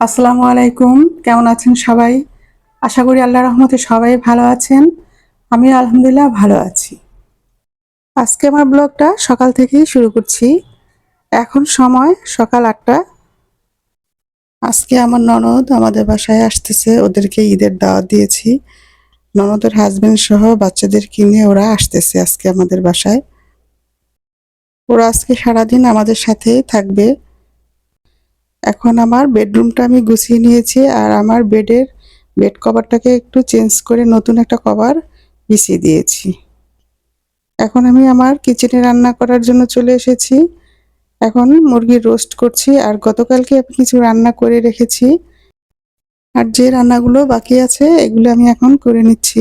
আসসালামু আলাইকুম। কেমন আছেন সবাই? আশা করি আল্লাহ রহমতে সবাই ভালো আছেন। আমি আলহামদুলিল্লাহ ভালো আছি। আজকে আমার ব্লগটা সকাল থেকেই শুরু করছি। এখন সময় সকাল আটটা। আজকে আমার ননদ আমাদের বাসায় আসতেছে, ওদেরকে ঈদের দাওয়াত দিয়েছি। ননদের হাজবেন্ড সহ বাচ্চাদের কিনে ওরা আসতেছে আজকে আমাদের বাসায়। ওরা আজকে সারাদিন আমাদের সাথেই থাকবে। এখন আমার বেডরুমটা আমি গুছিয়ে নিয়েছি আর আমার বেডের বেড কভারটাকে একটু চেঞ্জ করে নতুন একটা কভার বিছিয়ে দিয়েছি। এখন আমি আমার কিচেনে রান্না করার জন্য চলে এসেছি। এখন মুরগির রোস্ট করছি আর গতকালকে আমি কিছু রান্না করে রেখেছি। আর যে রান্নাগুলো বাকি আছে, এগুলো আমি এখন করে নিচ্ছি।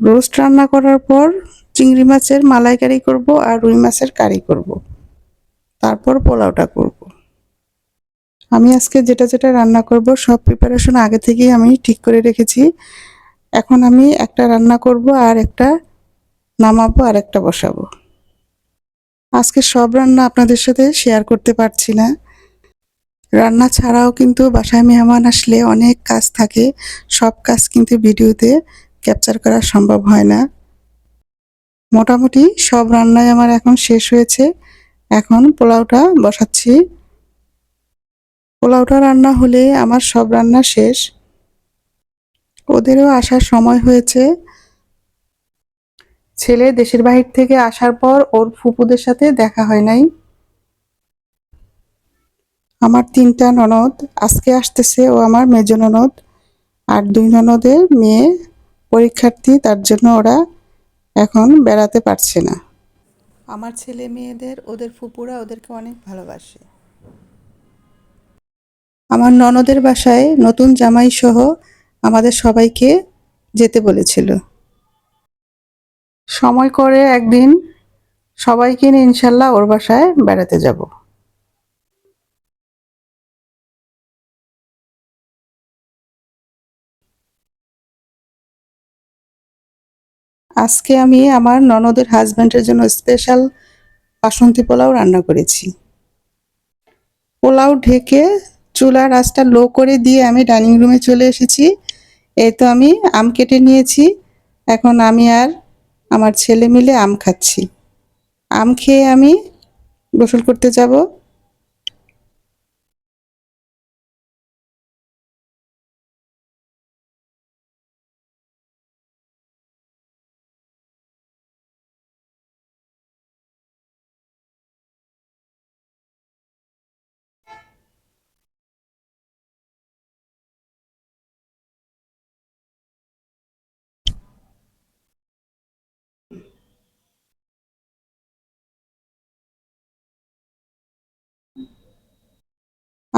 রোস্ট রান্না করার পর চিংড়ি মাছের মালাইকারি করব আর রুই মাছের কারি করব। তারপর পোলাওটা করব। আমি আজকে যেটা যেটা রান্না করব, সব প্রিপারেশন আগে থেকেই আমি ঠিক করে রেখেছি। এখন আমি একটা রান্না করব আর একটা নামাবো আর একটা বসাবো। আজকে সব রান্না আপনাদের সাথে শেয়ার করতে পারছি না। রান্না ছাড়াও কিন্তু বাসায় মেহমান আসলে অনেক কাজ থাকে। সব কাজ কিন্তু ভিডিওতে ক্যাপচার করা সম্ভব হয় না। মোটামুটি সব রান্নাই আমার এখন শেষ হয়েছে। এখন পোলাওটা বসাচ্ছি। পোলাওটা রান্না হলে আমার সব রান্না শেষ। ওদেরও আসার সময় হয়েছে। ছেলে দেশের বাহির থেকে আসার পর ওর ফুপুদের সাথে দেখা হয় নাই। আমার তিনটা ননদ, আজকে আসতেছে ও আমার মেজ ননদ আর দুই ননদের মেয়ে। পরীক্ষার্থী, তার জন্য ওরা এখন বেড়াতে পারছে না। আমার ছেলে মেয়েদের, ওদের ফুপুরা ওদেরকে অনেক ভালোবাসে। আমার ননদের বাসায় নতুন জামাই সহ আমাদের সবাইকে যেতে বলেছিল। সময় করে একদিন সবাইকে নিয়ে ইনশাল্লাহ ওর বাসায় বেড়াতে যাব। আজকে আমি আমার ননদের হাজব্যান্ডের জন্য স্পেশাল বাসন্তী পোলাও রান্না করেছি। পোলাও ঢেকে চুলার আঁচটা লো করে দিয়ে আমি ডাইনিং রুমে চলে এসেছি। এই তো আমি আম কেটে নিয়েছি। এখন আমি আর আমার ছেলে মিলে আম খাচ্ছি। আম খেয়ে আমি গোসল করতে যাব।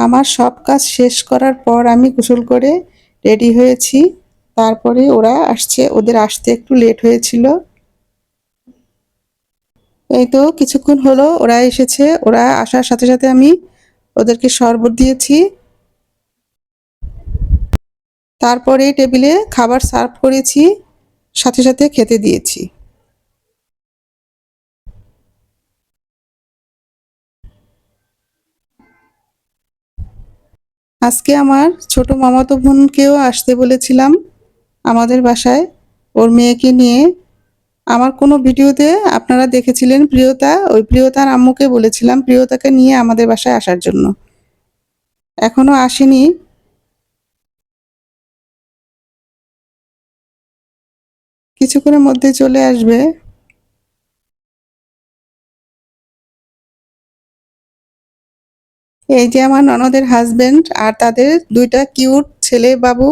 আমার সব কাজ শেষ করার পর আমি গোসল করে রেডি হয়েছি। তারপরে ওরা আসছে, ওদের আসতে একটু লেট হয়েছিল। এই তো কিছুক্ষণ হলো, ওরা এসেছে। ওরা আসার সাথে সাথে আমি ওদেরকে শরবত দিয়েছি। তারপরে টেবিলে খাবার সার্ভ করেছি, সাথে সাথে খেতে দিয়েছি। আজকে আমার ছোট মামাতো বোনকেও আসতে বলেছিলাম আমাদের বাসায়। ওর মেয়েকে নিয়ে। আমার কোনো ভিডিওতে আপনারা দেখেছিলেন প্রিয়তা? ওই প্রিয়তার আম্মুকে বলেছিলাম প্রিয়তাকে নিয়ে আমাদের বাসায় আসার জন্য। এখনও আসেনি। কিছুক্ষণের মধ্যে চলে আসবে। এই যে আমার ননদের হাজবেন্ড আর তাদের দুইটা কিউট ছেলে বাবু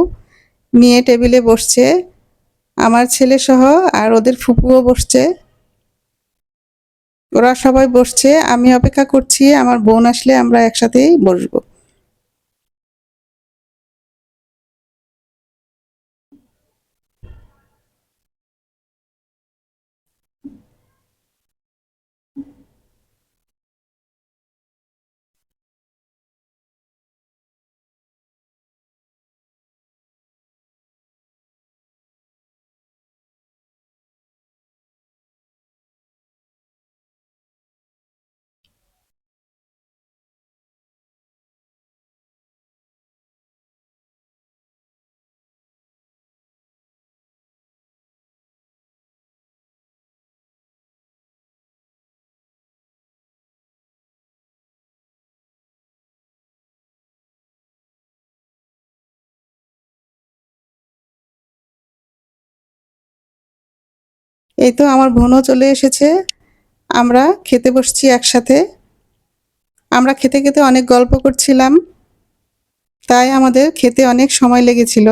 নিয়ে টেবিলে বসছে। আমার ছেলে সহ আর ওদের ফুপুও বসছে। ওরা সবাই বসছে, আমি অপেক্ষা করছি, আমার বোন আসলে আমরা একসাথেই বসবো। এই তো আমার বোনও চলে এসেছে। আমরা খেতে বসছি একসাথে। আমরা খেতে খেতে অনেক গল্প করছিলাম। তাই আমাদের খেতে অনেক সময় লেগেছিল।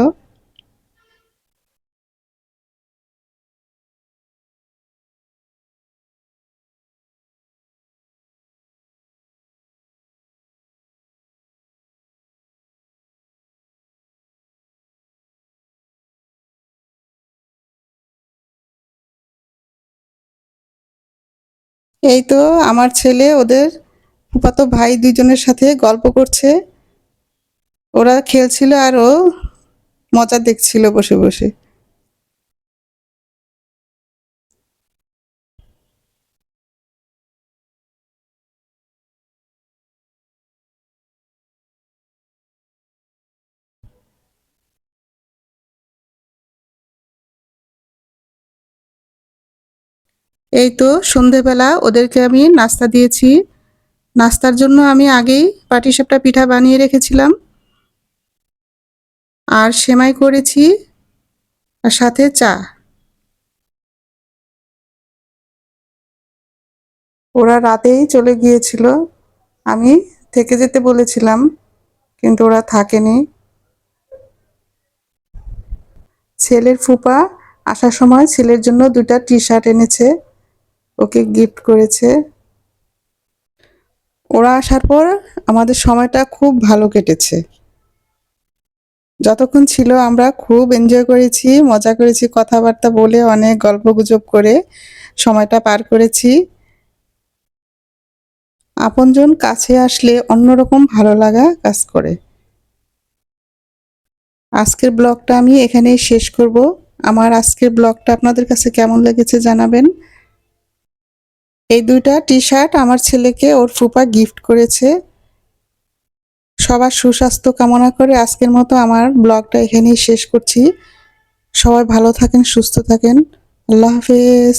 এই তো আমার ছেলে, ওদের ফুপাতো ভাই দুজনের সাথে গল্প করছে। ওরা খেলছিল আর ও মজা দেখছিল বসে বসে। এই তো সন্ধেবেলা, ওদেরকে আমি নাস্তা দিয়েছি। নাস্তার জন্য আমি আগেই পাটিসাপটা পিঠা বানিয়ে রেখেছিলাম। আর সেমাই করেছি, আর সাথে চা। ওরা রাতেই চলে গিয়েছিল। আমি থেকে যেতে বলেছিলাম, কিন্তু ওরা থাকেনি। ছেলের ফুপা আসার সময় ছেলের জন্য দুটা টি শার্ট এনেছে। ওকে গিফট করেছে। ওরা আসার পর আমাদের সময়টা খুব ভালো কেটেছে। যতক্ষণ ছিল আমরা খুব এনজয় করেছি, মজা করেছি, কথাবার্তা বলে অনেক গল্প গুজব করে সময়টা পার করেছি। আপনজন কাছে আসলে অন্যরকম ভালো লাগা কাজ করে। আজকের ব্লগটা আমি এখানেই শেষ করব। আমার আজকের ব্লগটা আপনাদের কাছে কেমন লেগেছে জানাবেন। এই দুইটা টি শার্ট আমার ছেলেকে ওর ফুপা গিফট করেছে। সবার সুস্বাস্থ্য কামনা করে আজকের মতো আমার ব্লগটা এখানেই শেষ করছি। সবাই ভালো থাকেন, সুস্থ থাকেন। আল্লাহ হাফেজ।